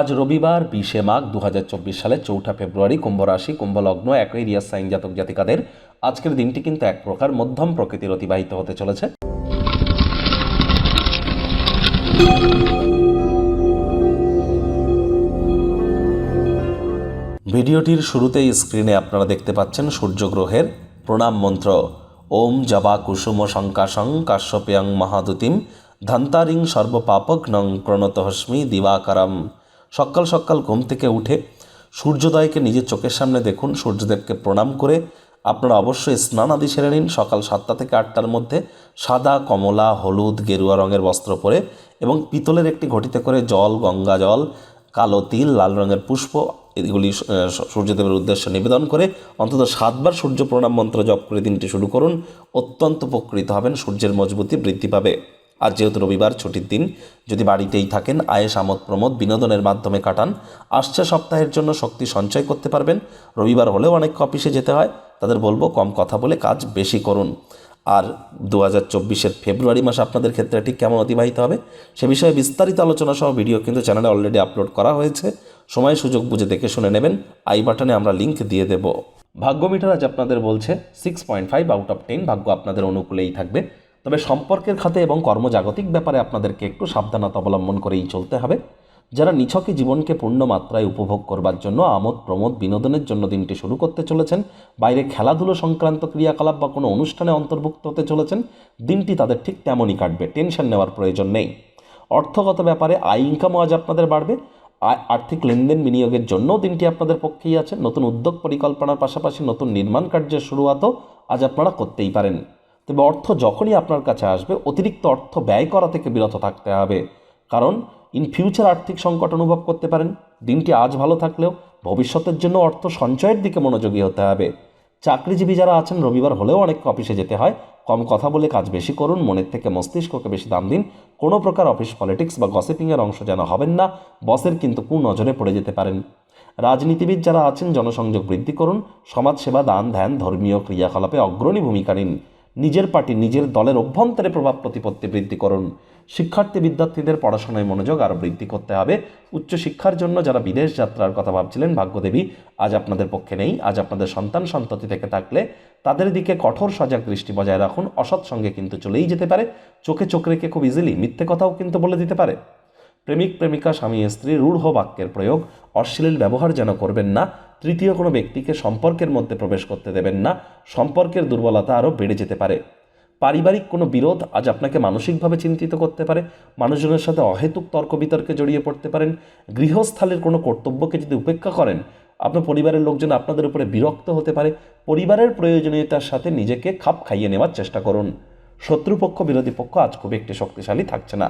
আজ রবিবার বিশে মাঘ দু হাজার চব্বিশ সালে চৌঠা ফেব্রুয়ারি কুম্ভ রাশি, কুম্ভ লগ্ন একই রিয়াস সাইন জাতক জাতিকাদের আজকের দিনটি কিন্তু এক প্রকার মধ্যম প্রকৃতির অতিবাহিত হতে চলেছে। ভিডিওটির শুরুতেই স্ক্রিনে আপনারা দেখতে পাচ্ছেন সূর্যগ্রহের প্রণাম মন্ত্র। ওম জবা কুসুম শঙ্কাশং কাশ্যপেয়ং মহাদুতিম ধন্তারিং সর্বপাপক নং প্রণতহস্মি দিবাকারম। সকাল সকাল ঘুম থেকে উঠে সূর্যোদয়কে নিজের চোখের সামনে দেখুন, সূর্যদেবকে প্রণাম করে আপনারা অবশ্যই স্নান আদি সেরে নিন সকাল সাতটা থেকে আটটার মধ্যে। সাদা, কমলা, হলুদ, গেরুয়া রঙের বস্ত্র পরে এবং পিতলের একটি ঘটিতে করে জল, গঙ্গা জল, কালো তিল, লাল রঙের পুষ্প, এগুলি সূর্যদেবের উদ্দেশ্যে নিবেদন করে অন্তত সাতবার সূর্য প্রণাম মন্ত্র জপ করে দিনটি শুরু করুন। অত্যন্ত উপকৃত হবেন, সূর্যের মজবুতি বৃদ্ধি পাবে। আর যেহেতু রবিবার ছুটির দিন, যদি বাড়িতেই থাকেন আয়েস আমোদ, প্রমোদ বিনোদনের মাধ্যমে কাটান, আসছে সপ্তাহের জন্য শক্তি সঞ্চয় করতে পারবেন। রবিবার হলেও অনেক অফিসে যেতে হয়, তাদের বলব কম কথা বলে কাজ বেশি করুন। আর দু হাজার চব্বিশের ফেব্রুয়ারি মাসে আপনাদের ক্ষেত্রে ঠিক কেমন অতিবাহিত হবে, সে বিষয়ে বিস্তারিত আলোচনা সহ ভিডিও কিন্তু চ্যানেলে অলরেডি আপলোড করা হয়েছে। সময়, সুযোগ বুঝে দেখে শুনে নেবেন। আই বাটনে আমরা লিংক দিয়ে দেব। ভাগ্য মিটার আজ আপনাদের বলছে six point five out of ten ভাগ্য আপনাদের অনুকূলেই থাকবে। তবে সম্পর্কের খাতে এবং কর্মজাগতিক ব্যাপারে আপনাদেরকে একটু সাবধানতা অবলম্বন করেই চলতে হবে। যারা নিছকে জীবনকে পূর্ণ মাত্রায় উপভোগ করবার জন্য আমোদ, প্রমোদ, বিনোদনের জন্য দিনটি শুরু করতে চলেছেন, বাইরে খেলাধুলো সংক্রান্ত ক্রিয়াকলাপ বা কোনো অনুষ্ঠানে অন্তর্ভুক্ত হতে চলেছেন, দিনটি তাদের ঠিক তেমনই কাটবে, টেনশন নেওয়ার প্রয়োজন নেই। অর্থগত ব্যাপারে আয় ইনকামও আজ আপনাদের বাড়বে। আর্থিক লেনদেন বিনিয়োগের জন্যও দিনটি আপনাদের পক্ষেই আছে। নতুন উদ্যোগ পরিকল্পনার পাশাপাশি নতুন নির্মাণ কার্যের শুরুয়াতও আজ আপনারা করতেই পারেন। তবে অর্থ যখনই আপনার কাছে আসবে, অতিরিক্ত অর্থ ব্যয় করা থেকে বিরত থাকতে হবে। কারণ ইন ফিউচার আর্থিক সংকট অনুভব করতে পারেন। দিনটি আজ ভালো থাকলেও ভবিষ্যতের জন্য অর্থ সঞ্চয়ের দিকে মনোযোগী হতে হবে। চাকরিজীবী যারা আছেন, রবিবার হলেও অনেক অফিসে যেতে হয়। কম কথা বলে কাজ বেশি করুন, মনের থেকে মস্তিষ্ককে বেশি দাম দিন। কোনো প্রকার অফিস পলিটিক্স বা গসিপিংয়ের অংশ যেন হবেন না, বসের কিন্তু নজরে পড়ে যেতে পারেন। রাজনীতিবিদ যারা আছেন, জনসংযোগ বৃদ্ধি করুন। সমাজসেবা, দান, ধ্যান, ধর্মীয় ক্রিয়াকলাপে অগ্রণী ভূমিকা নিন। নিজের পার্টি, নিজের দলের অভ্যন্তরে প্রভাব প্রতিপত্তি বৃদ্ধি করুন। শিক্ষার্থী, বিদ্যার্থীদের পড়াশোনায় মনোযোগ আরও বৃদ্ধি করতে হবে। উচ্চশিক্ষার জন্য যারা বিদেশ যাত্রার কথা ভাবছিলেন, ভাগ্যদেবী, আজ আপনাদের পক্ষে নেই। আজ আপনাদের সন্তান সন্ততি থেকে থাকলে তাদের দিকে কঠোর সজাগ দৃষ্টি বজায় রাখুন। অসৎ সঙ্গে কিন্তু চলেই যেতে পারে। চোখে চোখ রেখে খুব ইজিলি মিথ্যে কথাও কিন্তু বলে দিতে পারে। প্রেমিক, প্রেমিকা, স্বামী, স্ত্রী, রূঢ় বাক্যের প্রয়োগ, অশ্লীল ব্যবহার যেন করবেন না, তৃতীয় কোনো ব্যক্তিকে সম্পর্কের মধ্যে প্রবেশ করতে দেবেন না, সম্পর্কের দুর্বলতা আরও বেড়ে যেতে পারে। পারিবারিক কোনো বিরোধ আজ আপনাকে মানসিকভাবে চিন্তিত করতে পারে, মানুষজনের সাথে অহেতুক তর্ক বিতর্কে জড়িয়ে পড়তে পারেন, গৃহস্থালের কোনো কর্তব্যকে যদি উপেক্ষা করেন, আপনার পরিবারের লোকজন আপনাদের উপরে বিরক্ত হতে পারে, পরিবারের প্রয়োজনীয়তার সাথে নিজেকে খাপ খাইয়ে নেওয়ার চেষ্টা করুন। শত্রুপক্ষ, বিরোধী পক্ষ আজ খুব একটি শক্তিশালী থাকছে না।